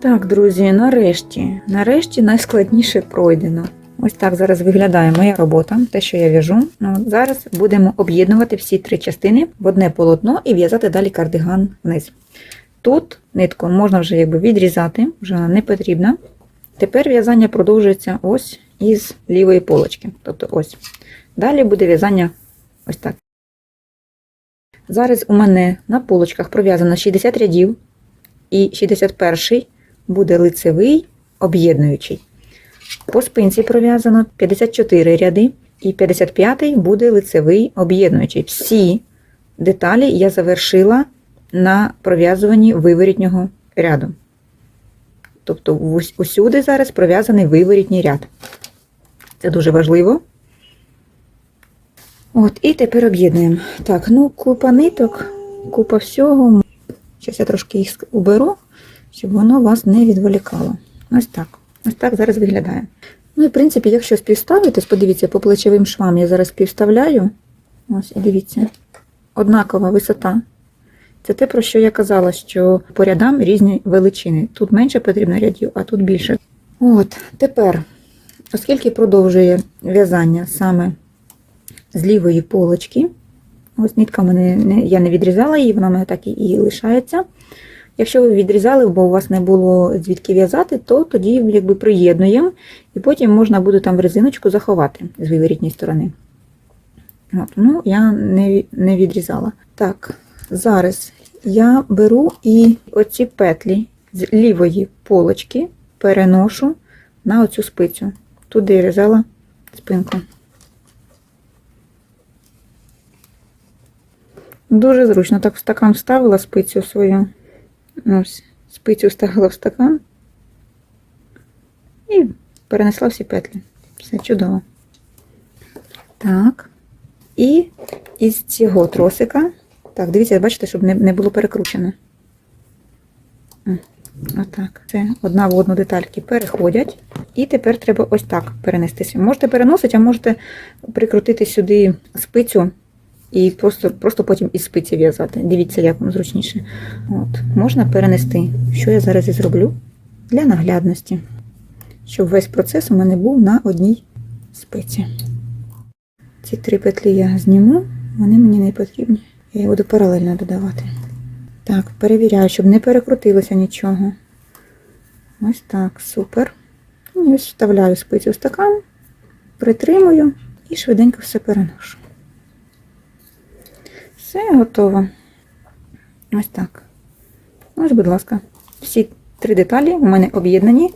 Так, друзі, нарешті, нарешті найскладніше пройдено. Ось так зараз виглядає моя робота, те, що я в'яжу. Ну, зараз будемо об'єднувати всі три частини в одне полотно і в'язати далі кардиган вниз. Тут нитку можна вже якби відрізати, вже вона не потрібна. Тепер в'язання продовжується ось із лівої полочки. Тобто ось. Далі буде в'язання ось так. Зараз у мене на полочках пров'язано 60 рядів, і 61 буде лицевий об'єднуючий. По спинці пров'язано 54 ряди, і 55 буде лицевий об'єднуючий. Всі деталі я завершила на пров'язуванні виворітнього ряду. Тобто усюди зараз пров'язаний виворітній ряд. Це дуже важливо. От, і тепер об'єднуємо. Так, ну, купа ниток, купа всього. Зараз я трошки їх уберу, щоб воно вас не відволікало. Ось так. Ось так зараз виглядає. Ну і в принципі, якщо співставити, подивіться, по плечовим швам я зараз співставляю. Ось, і дивіться, однакова висота. Це те, про що я казала, що по рядам різні величини. Тут менше потрібно рядів, а тут більше. От, тепер, оскільки продовжує в'язання саме з лівої полочки, ось нитка мене я не відрізала її, вона мене так і лишається. Якщо ви відрізали, бо у вас не було звідки в'язати, то тоді якби приєднуємо, і потім можна буде там резиночку заховати з виворітньої сторони. От, ну, я не, не відрізала. Так, зараз я беру і оці петлі з лівої полочки переношу на оцю спицю. Туди я в'язала спинку. Дуже зручно. Так в стакан вставила спицю свою. Ось, спицю вставила в стакан і перенесла всі петлі. Все чудово. Так. І із цього тросика. Так, дивіться, бачите, щоб не, не було перекручено. Отак. Це одна в одну детальки переходять. І тепер треба ось так перенестися. Можете переносити, а можете прикрутити сюди спицю і просто, просто потім із спиці в'язати. Дивіться, як вам зручніше. От. Можна перенести, що я зараз і зроблю для наглядності, щоб весь процес у мене був на одній спиці. Ці три петлі я зніму, вони мені не потрібні. Я їх буду паралельно додавати. Так, перевіряю, щоб не перекрутилося нічого. Ось так, супер. І ось вставляю спицю в стакан, притримую і швиденько все переношу. Все готово. Ось так. Ось, будь ласка, всі три деталі у мене об'єднані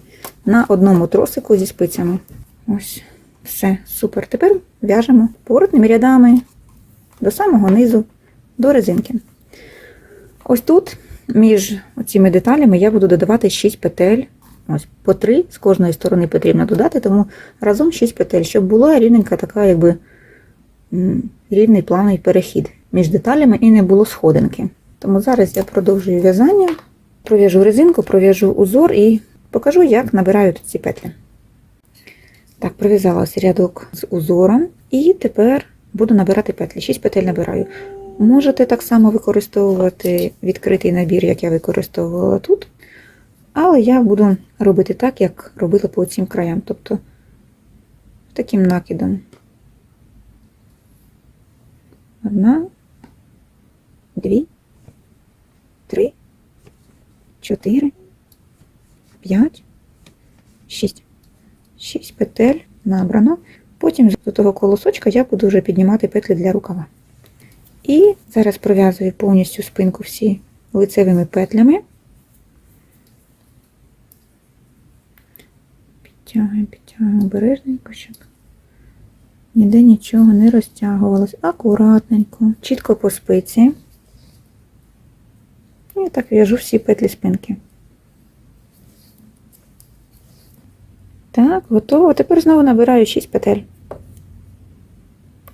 на одному тросику зі спицями. Ось, все, супер. Тепер в'яжемо поворотними рядами до самого низу, до резинки. Ось тут, між цими деталями, я буду додавати 6 петель. Ось по 3 з кожної сторони потрібно додати, тому разом 6 петель, щоб була рівненька така, якби рівний плавний перехід між деталями і не було сходинки. Тому зараз я продовжую в'язання, пров'яжу резинку, пров'яжу узор і покажу, як набираю ці петлі. Так, пров'язала ось рядок з узором, і тепер буду набирати петлі. 6 петель набираю. Можете так само використовувати відкритий набір, як я використовувала тут. Але я буду робити так, як робила по цим краям. Тобто таким накидом. Одна, дві, три, чотири, п'ять, шість. Шість петель набрано. Потім з того колосочка я буду вже піднімати петлі для рукава. І зараз пров'язую повністю спинку всі лицевими петлями. Підтягуємо, підтягуємо обережненько, щоб ніде нічого не розтягувалось. Акуратненько, чітко по спиці. І так в'яжу всі петлі спинки. Так, готово. Тепер знову набираю 6 петель.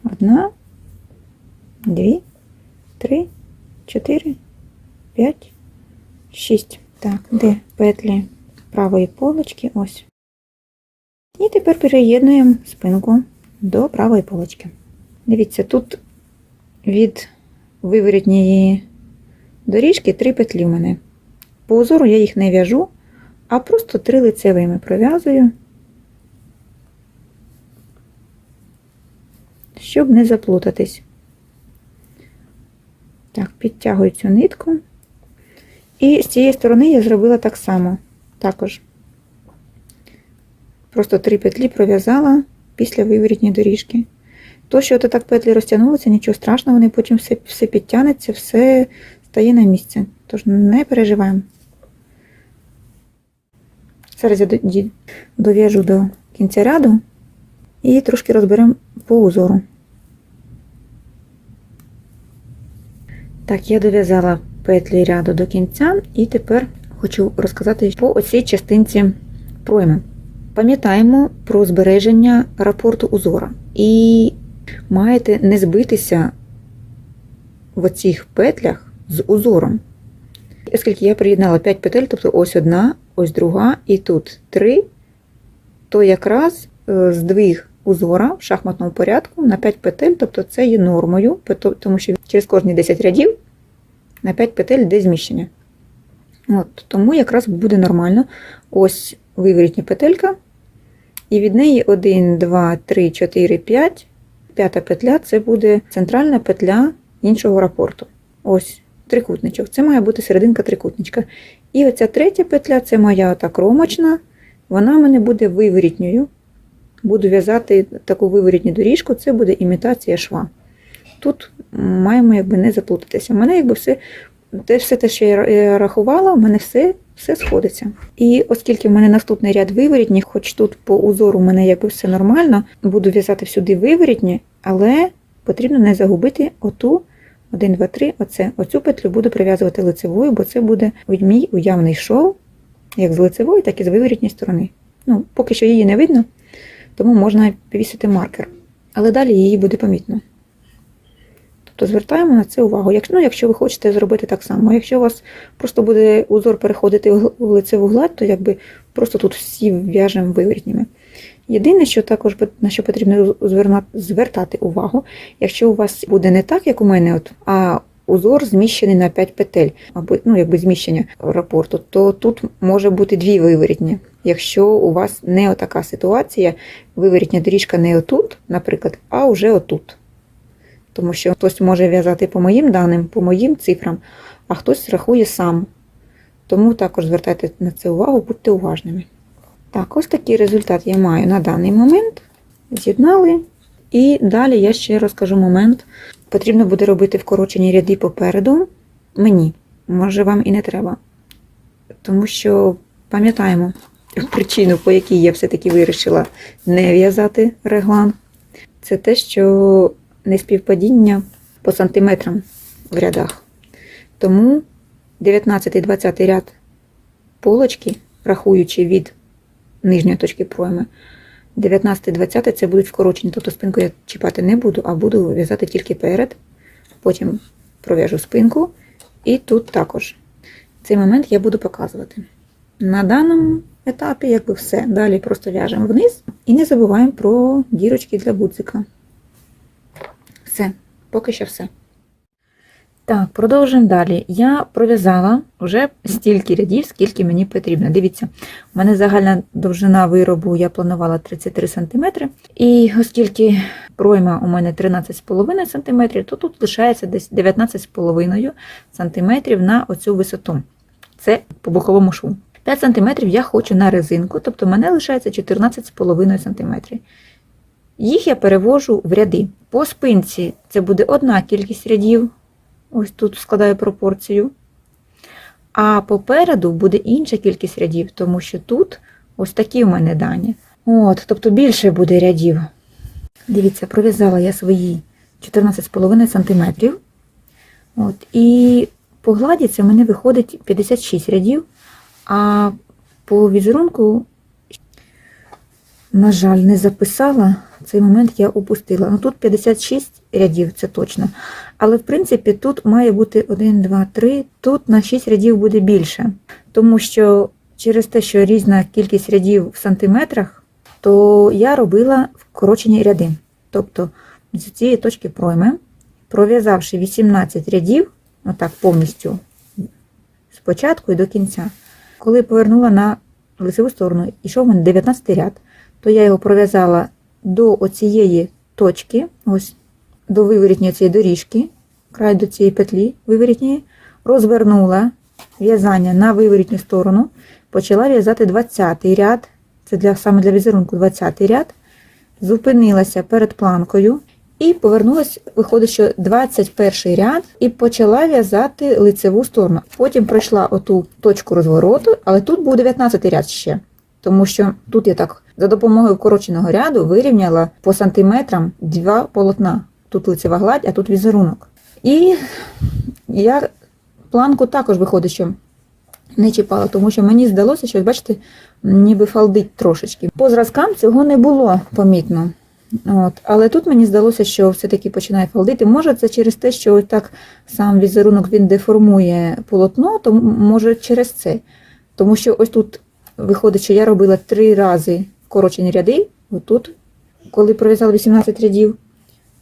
Одна, дві, три, чотири, п'ять, шість. Так, де петлі правої полочки? Ось. І тепер переєднуємо спинку до правої полочки. Дивіться, тут від виворітньої доріжки три петлі в мене. По узору я їх не в'яжу, а просто три лицевими пров'язую, щоб не заплутатись. Так, підтягую цю нитку. І з цієї сторони я зробила так само. Також. Просто три петлі пров'язала після виворітньої доріжки. То, що так петлі розтягнулися, нічого страшного, вони потім все, все підтягнеться, все стає на місце. Тож не переживаємо. Зараз я дов'яжу до кінця ряду і трошки розберемо по узору. Так, я дов'язала петлі ряду до кінця, і тепер хочу розказати по оцій частинці пройми. Пам'ятаємо про збереження рапорту узора. І маєте не збитися в оцих петлях з узором. Оскільки я приєднала 5 петель, тобто ось одна, ось друга, і тут 3, то якраз е, здвиг узора в шахматному порядку на 5 петель, тобто це є нормою, тому що через кожні 10 рядів на 5 петель йде зміщення. От, тому якраз буде нормально. Ось виворітня петелька, і від неї 1, 2, 3, 4, 5. П'ята петля це буде центральна петля іншого рапорту. Ось трикутничок. Це має бути серединка трикутничка. І оця третя петля це моя та кромочна. Вона в мене буде виворітньою. Буду в'язати таку виворітню доріжку, це буде імітація шва. Тут маємо якби не заплутатися. У мене якби все, те, все те, що я рахувала, в мене все, все сходиться. І оскільки в мене наступний ряд виворітні, хоч тут по узору в мене якби все нормально, буду в'язати всюди виворітні, але потрібно не загубити оту 1, 2, 3, оце. Оцю петлю буду прив'язувати лицевою, бо це буде мій уявний шов, як з лицевої, так і з виворітньої сторони. Ну, поки що її не видно, тому можна повісити маркер. Але далі її буде помітно. Тобто звертаємо на це увагу. Якщо, ну, якщо ви хочете зробити так само, якщо у вас просто буде узор переходити в лицеву гладь, то якби просто тут всі в'яжемо виворітніми. Єдине, що також на що потрібно звертати увагу, якщо у вас буде не так, як у мене, от, а узор зміщений на 5 петель, або ну, якби зміщення рапорту, то тут може бути дві виворітні. Якщо у вас не отака ситуація, виворітня доріжка не отут, наприклад, а вже отут. Тому що хтось може в'язати по моїм даним, по моїм цифрам, а хтось рахує сам. Тому також звертайте на це увагу, будьте уважними. Так, ось такий результат я маю на даний момент. З'єднали. І далі я ще розкажу момент. Потрібно буде робити вкорочені ряди попереду. Мені, може, вам і не треба. Тому що пам'ятаємо причину, по якій я все-таки вирішила не в'язати реглан. Це те, що неспівпадіння по сантиметрам в рядах. Тому 19-20 ряд полочки, рахуючи від нижньої точки пройми, 19-20 це будуть вкорочені, тобто спинку я чіпати не буду, а буду в'язати тільки перед, потім пров'яжу спинку, і тут також. Цей момент я буду показувати. На даному етапі, якби все. Далі просто в'яжемо вниз і не забуваємо про дірочки для гудзика. Все, поки що все. Так, продовжуємо далі. Я пров'язала вже стільки рядів, скільки мені потрібно. Дивіться, у мене загальна довжина виробу я планувала 33 см. І оскільки пройма у мене 13,5 см, то тут лишається десь 19,5 см на оцю висоту. Це по боковому шву. 5 см я хочу на резинку, тобто мене лишається 14,5 см. Їх я перевожу в ряди. По спинці це буде одна кількість рядів. Ось тут складаю пропорцію. А попереду буде інша кількість рядів, тому що тут ось такі в мене дані. От, тобто більше буде рядів. Дивіться, пров'язала я свої 14,5 см. От, і по гладі це в мене виходить 56 рядів, а по візерунку, на жаль, не записала. Цей момент я опустила. Ну тут 56 рядів, це точно. Але в принципі тут має бути 1, 2, 3, тут на 6 рядів буде більше. Тому що через те, що різна кількість рядів в сантиметрах, то я робила вкорочені ряди. Тобто з цієї точки пройми, пров'язавши 18 рядів, отак повністю спочатку і до кінця. Коли повернула на лицеву сторону, йшов у мене 19 ряд, то я його пров'язала до оцієї точки, ось до виворітньої цієї доріжки, край до цієї петлі виворітньої, розвернула в'язання на виворітню сторону, почала в'язати 20 ряд, це для, саме для візерунку 20 ряд, зупинилася перед планкою і повернулася, виходить, що 21 ряд, і почала в'язати лицеву сторону. Потім пройшла оту точку розвороту, але тут був 19 ряд ще. Тому що тут я так за допомогою вкороченого ряду вирівняла по сантиметрам два полотна. Тут лицева гладь, а тут візерунок. І я планку також виходить, що не чіпала, тому що мені здалося, що, бачите, ніби фалдить трошечки. По зразкам цього не було помітно. От. Але тут мені здалося, що все-таки починає фалдити. Може, це через те, що ось так сам візерунок він деформує полотно, то може через це. Тому що ось тут виходить, що я робила три рази вкорочені ряди, отут, коли пров'язала 18 рядів,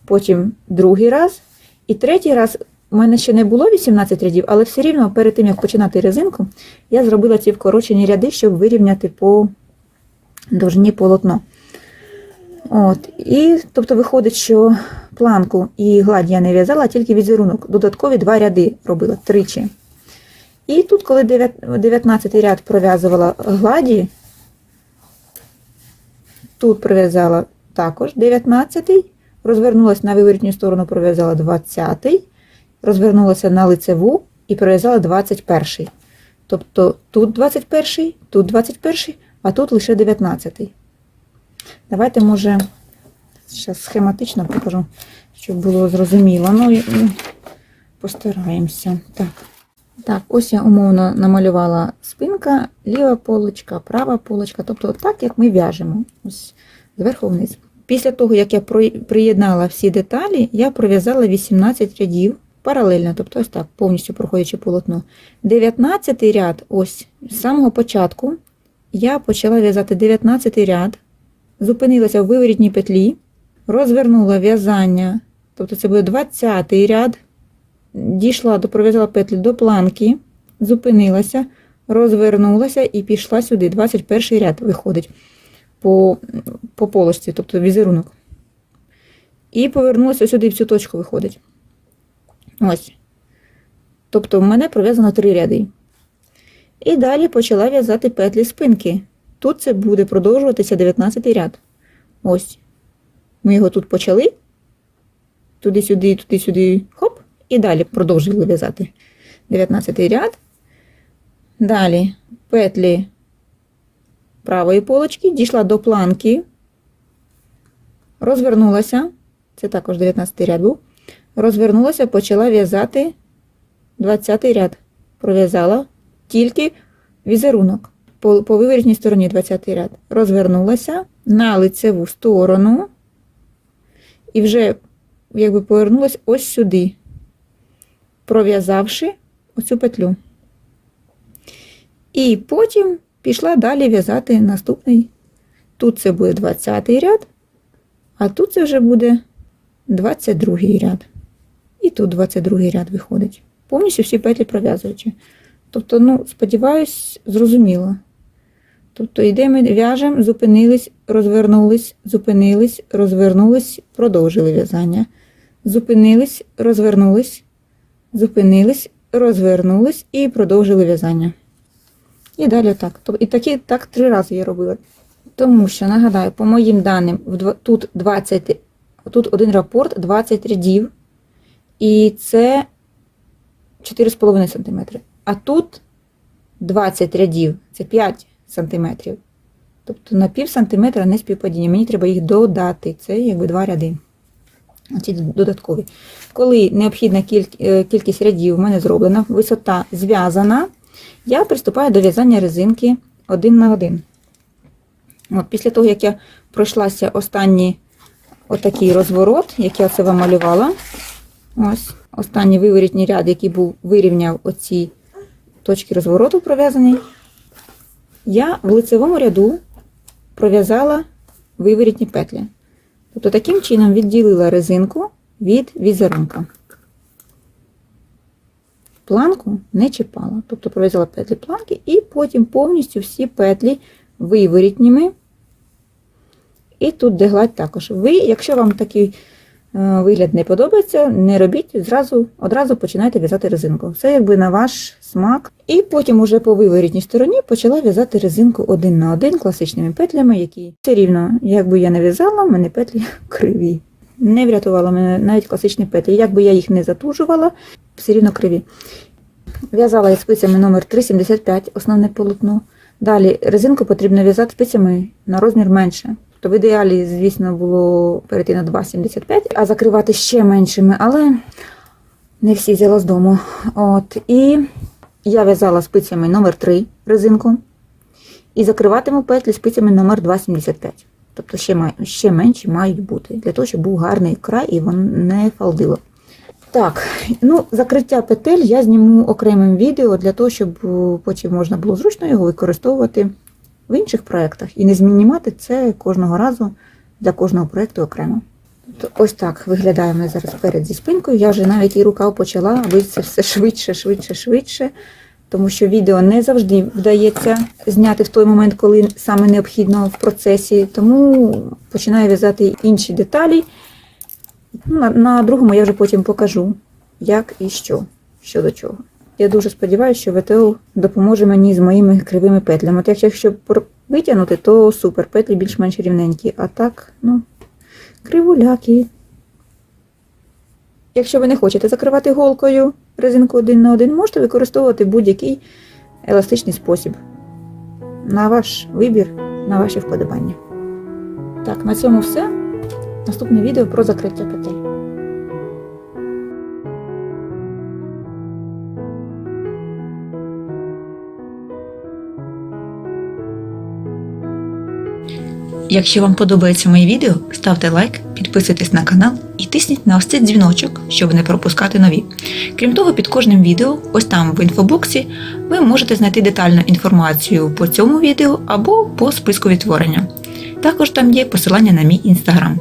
потім другий раз, і третій раз у мене ще не було 18 рядів, але все рівно перед тим, як починати резинку, я зробила ці вкорочені ряди, щоб вирівняти по довжині полотно. От, і тобто виходить, що планку і гладь я не в'язала, тільки візерунок. Додаткові два ряди робила тричі. І тут, коли 19 ряд пров'язувала гладі, тут пров'язала також 19, розвернулася на виворітню сторону, пров'язала 20-й, розвернулася на лицеву і пров'язала 21-й. Тобто тут 21, тут 21, а тут лише 19. Давайте, може, зараз схематично покажу, щоб було зрозуміло. Ну, постараємося. Так. Так, ось я умовно намалювала спинка, ліва полочка, права полочка, тобто так, як ми в'яжемо. Ось зверху вниз. Після того, як я приєднала всі деталі, я пров'язала 18 рядів паралельно, тобто ось так, повністю проходячи полотно. 19 ряд, ось з самого початку, я почала в'язати 19 ряд, зупинилася в виворітній петлі, розвернула в'язання, тобто це буде 20 ряд, дійшла до пров'язала петлі до планки, зупинилася, розвернулася і пішла сюди. 21 ряд виходить по, по полості, тобто візерунок. І повернулася сюди, в цю точку виходить. Ось. Тобто в мене пров'язано три ряди. І далі почала в'язати петлі спинки. Тут це буде продовжуватися 19 ряд. Ось. Ми його тут почали. Туди-сюди, туди-сюди, хоп, і далі продовжили в'язати 19 ряд. Далі петлі правої полочки, дійшла до планки, розвернулася, це також 19 ряд був. Розвернулася, почала в'язати 20 ряд. Пров'язала тільки візерунок по, по виворітній стороні 20 ряд. Розвернулася на лицеву сторону і вже якби повернулася ось сюди, пров'язавши оцю петлю. І потім пішла далі в'язати наступний. Тут це буде 20 ряд, а тут це вже буде 22 ряд. І тут 22 ряд виходить. Повністю всі петлі пров'язуючи. Тобто, ну, сподіваюсь, зрозуміло. Тобто йдемо, в'яжемо, зупинились, розвернулись, зупинились, розвернулись, продовжили в'язання. Зупинились, розвернулись, зупинились, розвернулись і продовжили в'язання. І далі так. І такі, так три рази я робила. Тому що, нагадаю, по моїм даним, тут 20, тут один рапорт, 20 рядів, і це 4,5 см. А тут 20 рядів, це 5 см. Тобто на пів сантиметра не співпадіння. Мені треба їх додати. Це якби два ряди. Ці додаткові. Коли необхідна е, кількість рядів в мене зроблена, висота зв'язана, я приступаю до в'язання резинки один на один. От, після того, як я пройшлася останній отакий розворот, як я це вам малювала, ось останній виворітній ряд, який був вирівняв оці точки розвороту пров'язані, я в лицевому ряду пров'язала виворітні петлі. Тобто таким чином відділила резинку від візерунка. Планку не чіпала. Тобто пров'язала петлі планки і потім повністю всі петлі виворітніми. І тут де гладь також. Ви, якщо вам такий е, вигляд не подобається, не робіть, зразу, одразу починайте в'язати резинку. Це якби на ваш смак. І потім уже по виворітній стороні почала в'язати резинку один на один класичними петлями, які все рівно, якби я не в'язала, в мене петлі криві. Не врятувала мене навіть класичні петлі. Якби я їх не затужувала, все рівно криві. В'язала я спицями номер 375 основне полотно. Далі резинку потрібно в'язати спицями на розмір менше. Тобто в ідеалі, звісно, було перейти на 2,75, а закривати ще меншими, але не всі взяла з дому. От. І я в'язала спицями номер 3 резинку і закриватиму петлі спицями номер 2,75. Тобто ще, ще менші мають бути, для того, щоб був гарний край і воно не фалдило. Так, ну, закриття петель я зніму окремим відео для того, щоб е, потім можна було зручно його використовувати в інших проєктах і не знімати це кожного разу для кожного проєкту окремо. Тобто ось так виглядає ми зараз перед зі спинкою. Я вже навіть і рукав почала, аби це все швидше, швидше, швидше. Тому що відео не завжди вдається зняти в той момент, коли саме необхідно в процесі. Тому починаю в'язати інші деталі. Ну, На, на другому я вже потім покажу, як і що, що до чого. Я дуже сподіваюся, що ВТО допоможе мені з моїми кривими петлями. От якщо витягнути, то супер, петлі більш-менш рівненькі. А так, ну, кривуляки. Якщо ви не хочете закривати голкою резинку один на один, можете використовувати будь-який еластичний спосіб. На ваш вибір, на ваші вподобання. Так, на цьому все. Наступне відео про закриття петель. Якщо вам подобається моє відео, ставте лайк, підписуйтесь на канал і тисніть на ось цей дзвіночок, щоб не пропускати нові. Крім того, під кожним відео, ось там в інфобоксі, ви можете знайти детальну інформацію по цьому відео або по списку відтворення. Також там є посилання на мій інстаграм.